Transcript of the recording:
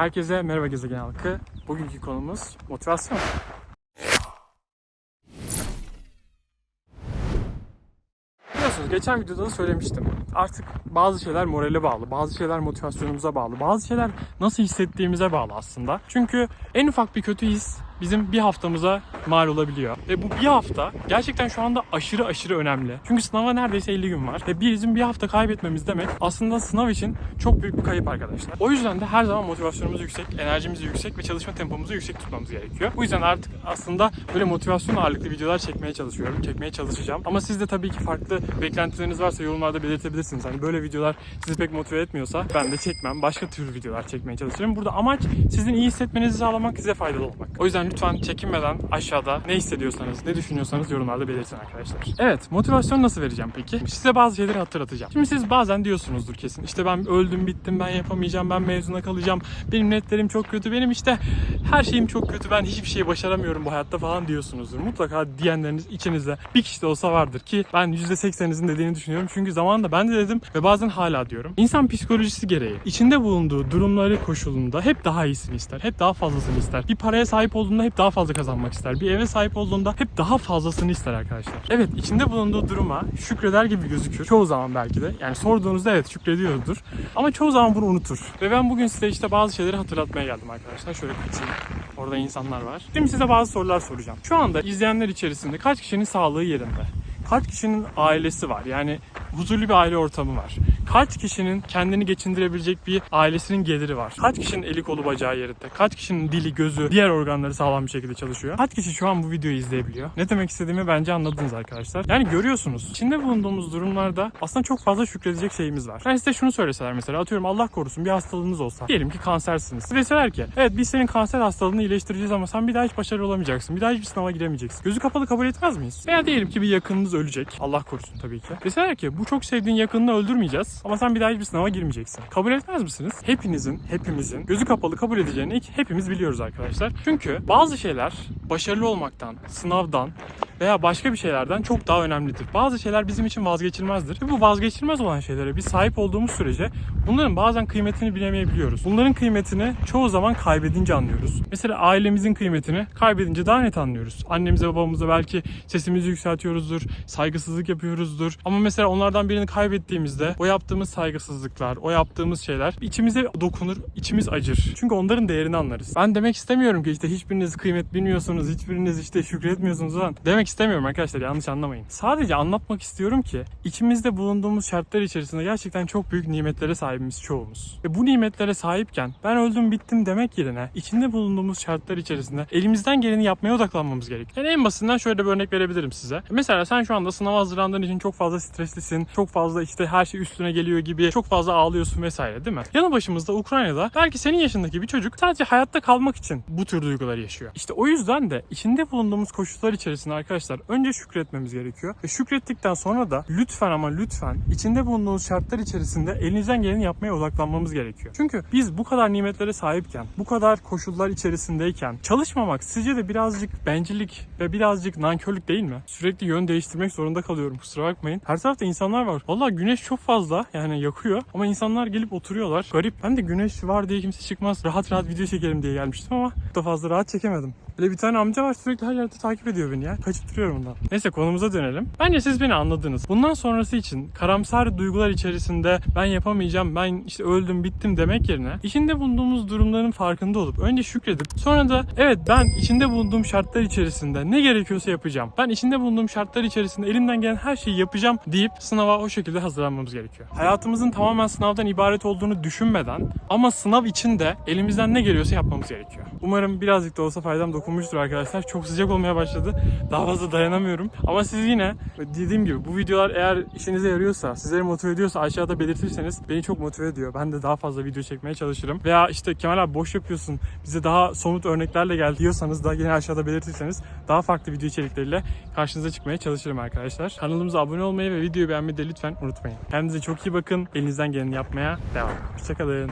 Herkese merhaba gezegen halkı. Bugünkü konumuz motivasyon. Biliyorsunuz geçen videoda da söylemiştim. Artık bazı şeyler morale bağlı, bazı şeyler motivasyonumuza bağlı, bazı şeyler nasıl hissettiğimize bağlı aslında. Çünkü en ufak bir kötü his bizim bir haftamıza mal olabiliyor. Ve bu bir hafta gerçekten şu anda aşırı aşırı önemli. Çünkü sınava neredeyse 50 gün var. Ve bizim bir hafta kaybetmemiz demek aslında sınav için çok büyük bir kayıp arkadaşlar. O yüzden de her zaman motivasyonumuz yüksek, enerjimiz yüksek ve çalışma tempomuzu yüksek tutmamız gerekiyor. Bu yüzden artık aslında böyle motivasyon ağırlıklı videolar çekmeye çalışıyorum. Çekmeye çalışacağım. Ama siz de tabii ki farklı beklentileriniz varsa yorumlarda belirtebilirsiniz. Hani böyle videolar sizi pek motive etmiyorsa ben de çekmem. Başka tür videolar çekmeye çalışıyorum. Burada amaç sizin iyi hissetmenizi sağlamak, size faydalı olmak. O yüzden lütfen çekinmeden aşağıda ne hissediyorsanız, ne düşünüyorsanız yorumlarda belirtin arkadaşlar. Evet, motivasyon nasıl vereceğim peki? Size bazı şeyleri hatırlatacağım. Şimdi siz bazen diyorsunuzdur kesin. İşte ben öldüm, bittim, ben yapamayacağım, ben mezuna kalacağım. Benim netlerim çok kötü, benim işte her şeyim çok kötü, ben hiçbir şey başaramıyorum bu hayatta falan diyorsunuzdur. Mutlaka diyenleriniz içinizde bir kişi de olsa vardır ki ben %80'inizin dediğini düşünüyorum. Çünkü zamanında ben de dedim ve bazen hala diyorum. İnsan psikolojisi gereği içinde bulunduğu durumları koşulunda hep daha iyisini ister. Hep daha fazlasını ister. Bir paraya sahip olduğunda hep daha fazla kazanmak ister. Bir eve sahip olduğunda hep daha fazlasını ister arkadaşlar. Evet içinde bulunduğu duruma şükreder gibi gözükür. Çoğu zaman belki de. Yani sorduğunuzda evet şükrediyordur. Ama çoğu zaman bunu unutur. Ve ben bugün size işte bazı şeyleri hatırlatmaya geldim arkadaşlar. Şöyle kaçayım. Orada insanlar var. Şimdi size bazı sorular soracağım. Şu anda izleyenler içerisinde kaç kişinin sağlığı yerinde? Kaç kişinin ailesi var? Yani huzurlu bir aile ortamı var. Kaç kişinin kendini geçindirebilecek bir ailesinin geliri var? Kaç kişinin eli kolu bacağı yerinde? Kaç kişinin dili, gözü, diğer organları sağlam bir şekilde çalışıyor? Kaç kişi şu an bu videoyu izleyebiliyor? Ne demek istediğimi bence anladınız arkadaşlar. Yani görüyorsunuz. İçinde bulunduğumuz durumlarda aslında çok fazla şükredecek şeyimiz var. Ben size şunu söyleseler mesela atıyorum Allah korusun bir hastalığınız olsa. Diyelim ki kansersiniz. Deseler ki evet biz senin kanser hastalığını iyileştireceğiz ama sen bir daha hiç başarılı olamayacaksın. Bir daha hiçbir sınava giremeyeceksin. Gözü kapalı kabul etmez miyiz? Veya diyelim ki bir yakınınız ölecek. Allah korusun tabii ki. Deseler ki bu çok sevdiğin yakınını öldürmeyeceğiz ama sen bir daha hiçbir sınava girmeyeceksin. Kabul etmez misiniz? Hepinizin, hepimizin gözü kapalı kabul edeceğini hepimiz biliyoruz arkadaşlar. Çünkü bazı şeyler başarılı olmaktan, sınavdan veya başka bir şeylerden çok daha önemlidir. Bazı şeyler bizim için vazgeçilmezdir. Ve bu vazgeçilmez olan şeylere biz sahip olduğumuz sürece bunların bazen kıymetini bilemeyebiliyoruz. Bunların kıymetini çoğu zaman kaybedince anlıyoruz. Mesela ailemizin kıymetini kaybedince daha net anlıyoruz. Annemize babamıza belki sesimizi yükseltiyoruzdur, saygısızlık yapıyoruzdur. Ama mesela onlardan birini kaybettiğimizde o yaptığımız saygısızlıklar, o yaptığımız şeyler içimize dokunur, içimiz acır. Çünkü onların değerini anlarız. Ben demek istemiyorum ki işte hiçbiriniz kıymet bilmiyorsunuz, hiçbiriniz işte şükretmiyorsunuz falan. Demek istemiyorum arkadaşlar yanlış anlamayın. Sadece anlatmak istiyorum ki içimizde bulunduğumuz şartlar içerisinde gerçekten çok büyük nimetlere sahibimiz çoğumuz. Ve bu nimetlere sahipken ben öldüm bittim demek yerine içinde bulunduğumuz şartlar içerisinde elimizden geleni yapmaya odaklanmamız gerekiyor. Yani en basitinden şöyle bir örnek verebilirim size. Mesela sen şu anda sınava hazırlandığın için çok fazla streslisin. Çok fazla işte her şey üstüne geliyor gibi. Çok fazla ağlıyorsun vesaire değil mi? Yanı başımızda Ukrayna'da belki senin yaşındaki bir çocuk sadece hayatta kalmak için bu tür duyguları yaşıyor. İşte o yüzden de içinde bulunduğumuz koşullar içerisinde arkadaşlar önce şükretmemiz gerekiyor. Ve şükrettikten sonra da lütfen ama lütfen içinde bulunduğumuz şartlar içerisinde elinizden geleni yapmaya odaklanmamız gerekiyor. Çünkü biz bu kadar nimetlere sahipken, bu kadar koşullar içerisindeyken çalışmamak sizce de birazcık bencillik ve birazcık nankörlük değil mi? Sürekli yön değiştirmek zorunda kalıyorum kusura bakmayın. Her tarafta insanlar var. Vallahi güneş çok fazla yani yakıyor ama insanlar gelip oturuyorlar. Garip. Ben de güneş var diye kimse çıkmaz. Rahat rahat video çekelim diye gelmiştim ama da fazla rahat çekemedim. Böyle bir tane amca var sürekli her yerde takip ediyor beni ya. Kaçıp duruyorum bundan. Neyse konumuza dönelim. Bence siz beni anladınız. Bundan sonrası için karamsar duygular içerisinde ben yapamayacağım, ben işte öldüm, bittim demek yerine içinde bulunduğumuz durumların farkında olup önce şükredip sonra da evet ben içinde bulunduğum şartlar içerisinde ne gerekiyorsa yapacağım. Ben içinde bulunduğum şartlar içerisinde elimden gelen her şeyi yapacağım deyip sınava o şekilde hazırlanmamız gerekiyor. Hayatımızın tamamen sınavdan ibaret olduğunu düşünmeden ama sınav için de elimizden ne geliyorsa yapmamız gerekiyor. Umarım birazcık da olsa faydam dokunmuştur arkadaşlar. Çok sıcak olmaya başladı. Daha fazla dayanamıyorum. Ama siz yine dediğim gibi bu videolar eğer işinize yarıyorsa, sizleri motive ediyorsa aşağıda belirtirseniz beni çok motive ediyor. Ben de daha fazla video çekmeye çalışırım. Veya işte Kemal abi boş yapıyorsun. Bize daha somut örneklerle gel diyorsanız da yine aşağıda belirtirseniz daha farklı video içerikleriyle karşınıza çıkmaya çalışırım arkadaşlar. Kanalımıza abone olmayı ve videoyu beğenmeyi de lütfen unutmayın. Kendinize çok iyi bakın. Elinizden geleni yapmaya devam. Hoşçakalın.